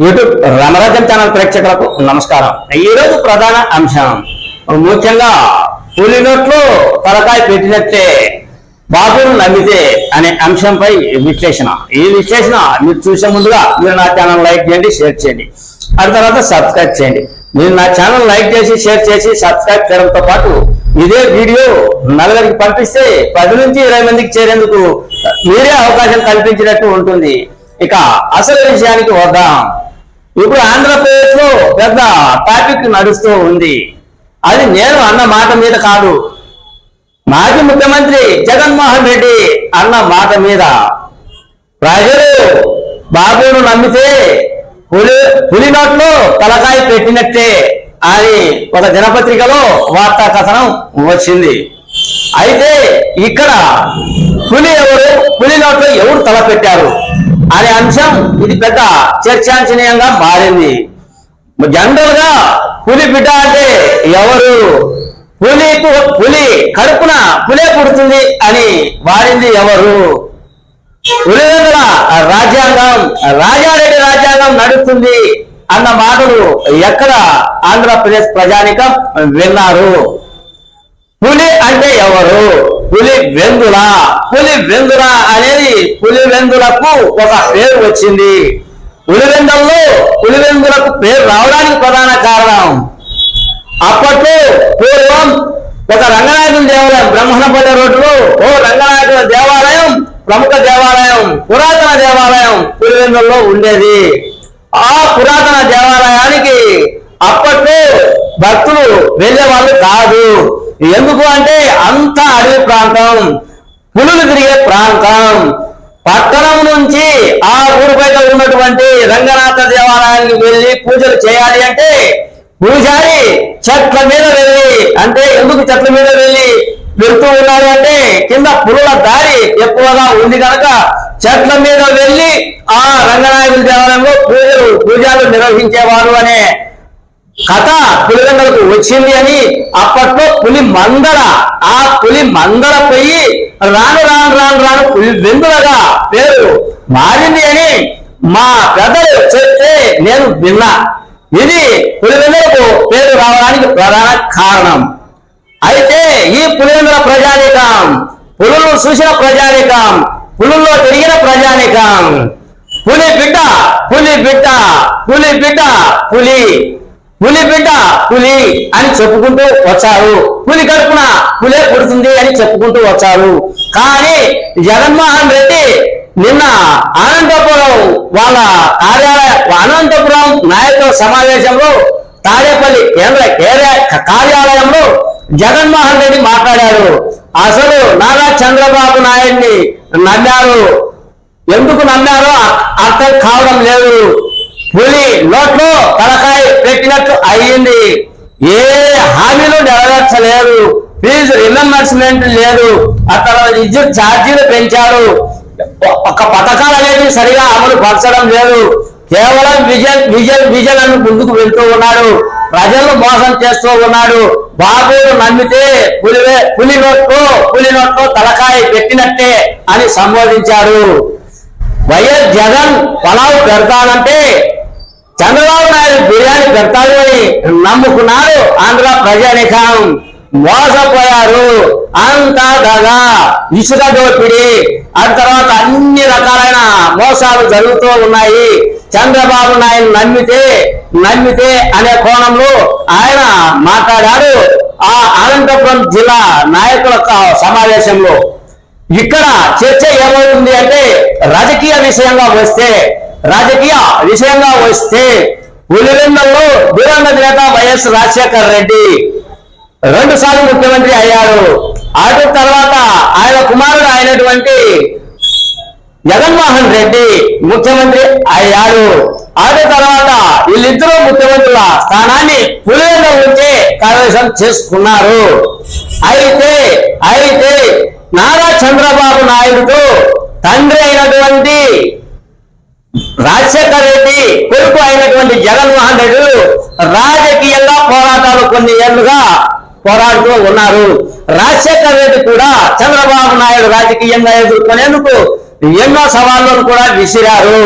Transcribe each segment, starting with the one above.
YouTube రమరాజన్ channel ప్రేక్షకులకు నమస్కారం. ఈ రోజు ప్రధాన అంశం. ముఖ్యంగా పులి నోట్లో తలకాయ పెట్టినట్టే బాబును నమ్మితే అనే అంశంపై విశ్లేషణ. ఈ విశ్లేషణ మీరు చూసే ముందుగా మీరు నా ఛానల్ లైక్ చేయండి షేర్ చేయండి. ఆ తర్వాత సబ్స్క్రైబ్ చేయండి. మీరు నా ఛానల్ లైక్ చేసి షేర్ చేసి సబ్స్క్రైబ్ చేయడంతో పాటు ఇదే వీడియో నలుగురికి పంపిస్తే పది నుంచి ఇరవై మందికి చేరేందుకు మీరే అవకాశం కల్పించినట్టు ఉంటుంది. ఇక అసలు విషయానికి వద్దాం. ఇప్పుడు ఆంధ్రప్రదేశ్లో పెద్ద టాపిక్ నడుస్తూ ఉంది. అది నేను అన్న మాట మీద కాదు. మాజీ ముఖ్యమంత్రి జగన్మోహన్ రెడ్డి అన్న మాట మీద. ప్రజలు బాబును నమ్మితే పులి పులి నోట్లో తలకాయ పెట్టినట్టే అని ఒక దినపత్రికలో వార్తా కథనం వచ్చింది. అయితే ఇక్కడ పులి ఎవరు? పులి నోట్లో ఎవరు తల పెట్టారు? అనే అంశం ఇది పెద్ద చర్చాంశనీయంగా మారింది. జనరల్గా పులి బిడ్డ అంటే ఎవరు? పులి పులి కడుపున పులే పుడుతుంది అని వాడింది ఎవరు? పులివెందుల రాజ్యాంగం రాజారెడ్డి రాజ్యాంగం నడుస్తుంది అన్న మాటలు ఎక్కడ ఆంధ్రప్రదేశ్ ప్రజానికం విన్నారు. పులి అంటే ఎవరు? పులి వెందుల. పులి వెందుల అనేది పులి వెందులకు ఒక పేరు వచ్చింది. పులివెందల్లో పులివెందులకు పేరు రావడానికి ప్రధాన కారణం. అప్పట్లో పూర్వం ఒక రంగనాయకుని దేవాలయం బ్రహ్మణపల్లి రోడ్డులో ఓ రంగనాయకుని దేవాలయం ప్రముఖ దేవాలయం పురాతన దేవాలయం పులివెందుల్లో ఉండేది. ఆ పురాతన దేవాలయానికి అప్పట్లో భక్తులు వెళ్ళే వాళ్ళు కాదు. ఎందుకు అంటే అంత అడవి ప్రాంతం పులులు తిరిగే ప్రాంతం. పట్టణం నుంచి ఆ ఊరు బయట ఉన్నటువంటి రంగనాథ దేవాలయానికి వెళ్ళి పూజలు చేయాలి అంటే పూజారి చెట్ల మీద వెళ్ళి అంటే ఎందుకు చెట్ల మీద వెళ్ళి వెళ్తూ ఉన్నాడు అంటే కింద పులుల దారి ఎక్కువగా ఉంది కనుక చెట్ల మీద వెళ్ళి ఆ రంగనాయకుడి దేవాలయంలో పూజలు పూజలు నిర్వహించేవారు అనే కథ పులివెందులకు వచ్చింది అని అప్పట్లో పులి మందర ఆ పులి మందర పోయి రాను రాను రాను రాను పులి వెందులగా పేరు మారింది అని మా పెద్దలు చెప్తే నేను విన్నా. ఇది పులివెందులకు పేరు రావడానికి ప్రధాన కారణం. అయితే ఈ పులివెందుల ప్రజానీకం పులులను చూసిన ప్రజానీకం పులుల్లో తిరిగిన ప్రజానీకం. పులి బిడ్డ పులి బిడ్డ పులి బిడ్డ పులి. పులి బిడ్డ పులి అని చెప్పుకుంటూ వచ్చారు. పులి కడుపున పులే పుడుతుంది అని చెప్పుకుంటూ వచ్చారు. కానీ జగన్మోహన్ రెడ్డి నిన్న అనంతపురం వాళ్ళ కార్యాలయ అనంతపురం నాయకుల సమావేశంలో తాడేపల్లి కేంద్ర కార్యాలయంలో జగన్మోహన్ రెడ్డి మాట్లాడారు. అసలు నారా చంద్రబాబు నాయుడిని నమ్మారు. ఎందుకు నమ్మారో అర్థం కావడం లేదు. పులి నోట్లో తలకాయ పెట్టినట్టు అయ్యింది. ఏ హామీలు నెరవేర్చలేదు. ఫీజు రిమెంబర్స్మెంట్ లేదు. అక్కడ విద్యుత్ ఛార్జీలు పెంచారు. ఒక పథకాలు అనేవి సరిగా అమలు పరచడం లేదు. కేవలం విజన్ విజన్ విజన్ అని ముందుకు వెళ్తూ ఉన్నాడు. ప్రజలను మోసం చేస్తూ ఉన్నాడు. బాబు నమ్మితే పులివే పులి నోట్లో పులి నోట్లో తలకాయ పెట్టినట్టే అని సంబోధించారు వైఎస్ జగన్ పలావ్ పెడతానంటే చంద్రబాబు నాయుడు బిర్యానీ పెడతాడు అని నమ్ముకున్నారు ఆంధ్ర ప్రజానికం. మోసపోయారు. అంతా దగా ఇసుక దోపిడి. ఆ తర్వాత అన్ని రకాలైన మోసాలు జరుగుతూ ఉన్నాయి. చంద్రబాబు నాయుడు నమ్మితే నమ్మితే అనే కోణంలో ఆయన మాట్లాడారు ఆ అనంతపురం జిల్లా నాయకుల సమావేశంలో. ఇక్కడ చర్చ ఏమవుతుంది అంటే రాజకీయ విషయంగా వస్తే రాజకీయ విషయంగా వస్తే పులివెందుల్లో దివంగత నేత వైఎస్ రాజశేఖర్ రెడ్డి రెండు సార్లు ముఖ్యమంత్రి అయ్యారు. అటు తర్వాత ఆయన కుమారుడు అయినటువంటి జగన్మోహన్ రెడ్డి ముఖ్యమంత్రి అయ్యారు. అటు తర్వాత వీళ్ళిద్దరూ ముఖ్యమంత్రుల స్థానాన్ని పులివెందుల నుంచే కైవసం చేసుకున్నారు. అయితే అయితే నారా చంద్రబాబు నాయుడుతో తండ్రి అయినటువంటి రాజశేఖర్ రెడ్డి కొడుకు అయినటువంటి జగన్మోహన్ రెడ్డి రాజకీయంగా పోరాటాలు కొన్ని ఏళ్ళుగా పోరాడుతూ ఉన్నారు. రాజశేఖర్ రెడ్డి కూడా చంద్రబాబు నాయుడు రాజకీయంగా ఎదుర్కొనేందుకు ఎన్నో సవాళ్ళను కూడా విసిరారు.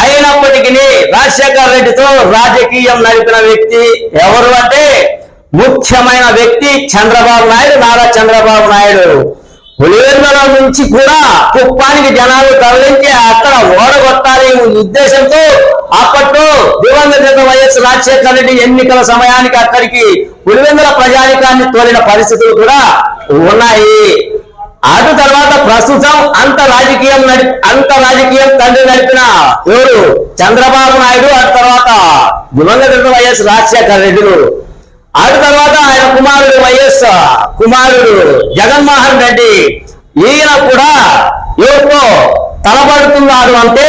అయినప్పటికీ రాజశేఖర రెడ్డితో రాజకీయం నడిపిన వ్యక్తి ఎవరు అంటే ముఖ్యమైన వ్యక్తి చంద్రబాబు నాయుడు నారా చంద్రబాబు నాయుడు. పులివెందుల నుంచి కూడా కుప్పానికి జనాలు తరలించి అక్కడ ఓడగొట్టాలి ఉద్దేశంతో అప్పట్లో దివంగత వైఎస్ రాజశేఖర రెడ్డి ఎన్నికల సమయానికి అక్కడికి పులివెందుల ప్రజానికాన్ని తోలిన పరిస్థితులు కూడా ఉన్నాయి. అటు తర్వాత ప్రస్తుతం అంత రాజకీయం నడి అంత రాజకీయం తండ్రి నడిపిన ఎవరు? చంద్రబాబు నాయుడు అటు తర్వాత దివంగత వైఎస్ రాజశేఖర రెడ్డిలు. అటు తర్వాత వైఎస్ కుమారుడు జగన్మోహన్ రెడ్డి. ఈయన కూడా ఎవరితో తలపడుతున్నారు అంటే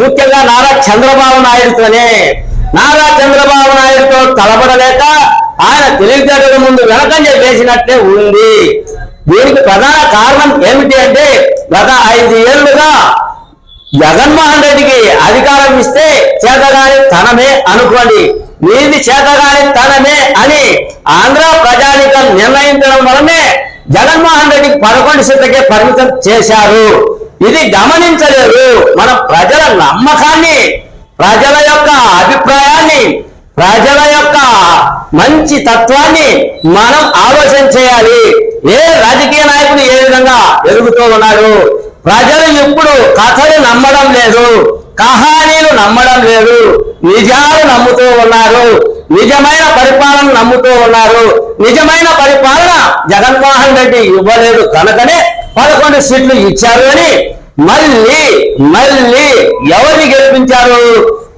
ముఖ్యంగా నారా చంద్రబాబు నాయుడుతోనే. నారా చంద్రబాబు నాయుడుతో తలపడలేక ఆయన తెలివితేటల ముందు వెనకంజ చేసినట్టే ఉంది. దీనికి ప్రధాన కారణం ఏమిటి అంటే గత ఐదు ఏళ్ళుగా జగన్మోహన్ రెడ్డికి అధికారం ఇస్తే చేతగాని తనమే అనుకోండి. నీది చేతగాని తనమే అని ఆంధ్ర ప్రజానికం నిర్ణయించడం వలనే జగన్మోహన్ రెడ్డికి పదకొండు సీట్లకే పరిమితం చేశారు. ఇది గమనించలేదు. మన ప్రజల నమ్మకాన్ని ప్రజల యొక్క అభిప్రాయాన్ని ప్రజల యొక్క మంచి తత్వాన్ని మనం ఆలోచన చేయాలి. ఏ రాజకీయ నాయకుడు ఏ విధంగా ఎదుగుతూ ఉన్నాడు? ప్రజలు ఇప్పుడు కథలు నమ్మడం లేదు. కహానీలు నమ్మడం లేదు. నిజాలు నమ్ముతూ ఉన్నారు. నిజమైన పరిపాలన నమ్ముతూ ఉన్నారు. నిజమైన పరిపాలన జగన్మోహన్ రెడ్డి ఇవ్వలేదు కనుకనే పదకొండు సీట్లు ఇచ్చారు అని మళ్ళీ మళ్ళీ ఎవరిని గెలిపించారు?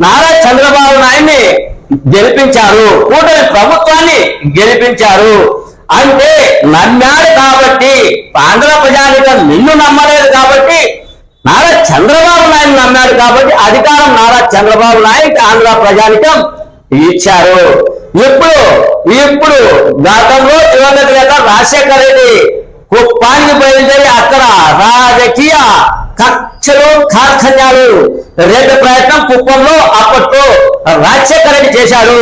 నారా చంద్రబాబు నాయుడిని గెలిపించారు. కూటమి ప్రభుత్వాన్ని గెలిపించారు. అంటే నమ్మాడు కాబట్టి ఆంధ్ర ప్రజానికం నిన్ను నమ్మలేదు కాబట్టి నారా చంద్రబాబు నమ్మాడు కాబట్టి అధికారం నారా చంద్రబాబు నాయుడు ఆంధ్ర ప్రజానికం ఇచ్చారు. ఇప్పుడు ఇప్పుడు గతంలో దివంగత నేత రాజశేఖర రెడ్డి కుప్పానికి బయలుదేరి అక్కడ రాజకీయ కక్షలు కార్ఖన్యాలు రెండు ప్రయత్నం కుప్పంలో అప్పట్లో రాజశేఖర రెడ్డి చేశాడు.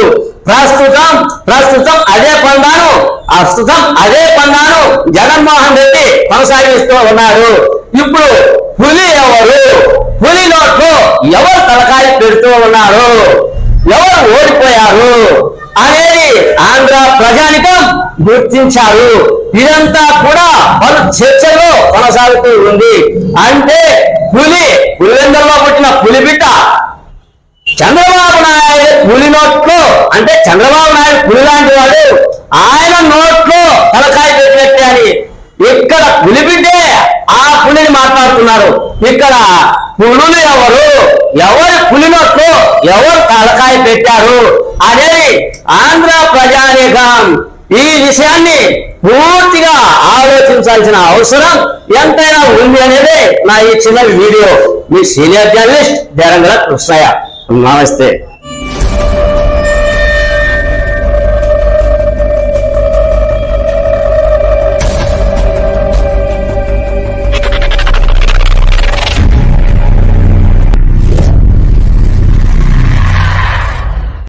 ప్రస్తుతం ప్రస్తుతం అదే పండాను ప్రస్తుతం అదే పండాను జగన్మోహన్ రెడ్డి కొనసాగిస్తూ ఉన్నారు ఇప్పుడు పులి ఎవరు? పులి నోట్లో ఎవరు తలకాయ పెడుతూ ఉన్నారు? ఎవరు ఓడిపోయారు? అనేది ఆంధ్ర ప్రజానికం గుర్తించారు. ఇదంతా కూడా పలు చర్చలో కొనసాగుతూ ఉంది. అంటే పులి పులివెందుల్లో పుట్టిన పులి బిడ్డ చంద్రబాబు నాయుడు పులి నోట్లో అంటే చంద్రబాబు నాయుడు పులి లాంటి వాడు. ఆయన నోట్లో తలకాయ పెట్టినట్టే అని ఇక్కడ పులి ఆ పులిని మాట్లాడుతున్నారు. ఇక్కడ పులులు ఎవరు? ఎవరు పులి ఎవరు తలకాయ పెట్టారు? అనేది ఆంధ్ర ప్రజానీకం. ఈ విషయాన్ని పూర్తిగా ఆలోచించాల్సిన అవసరం ఎంతైనా ఉంది అనేది నా ఈ చిన్న వీడియో. మీ సీనియర్ జర్నలిస్ట్ దేరంగల కృష్ణయ్య. నమస్తే.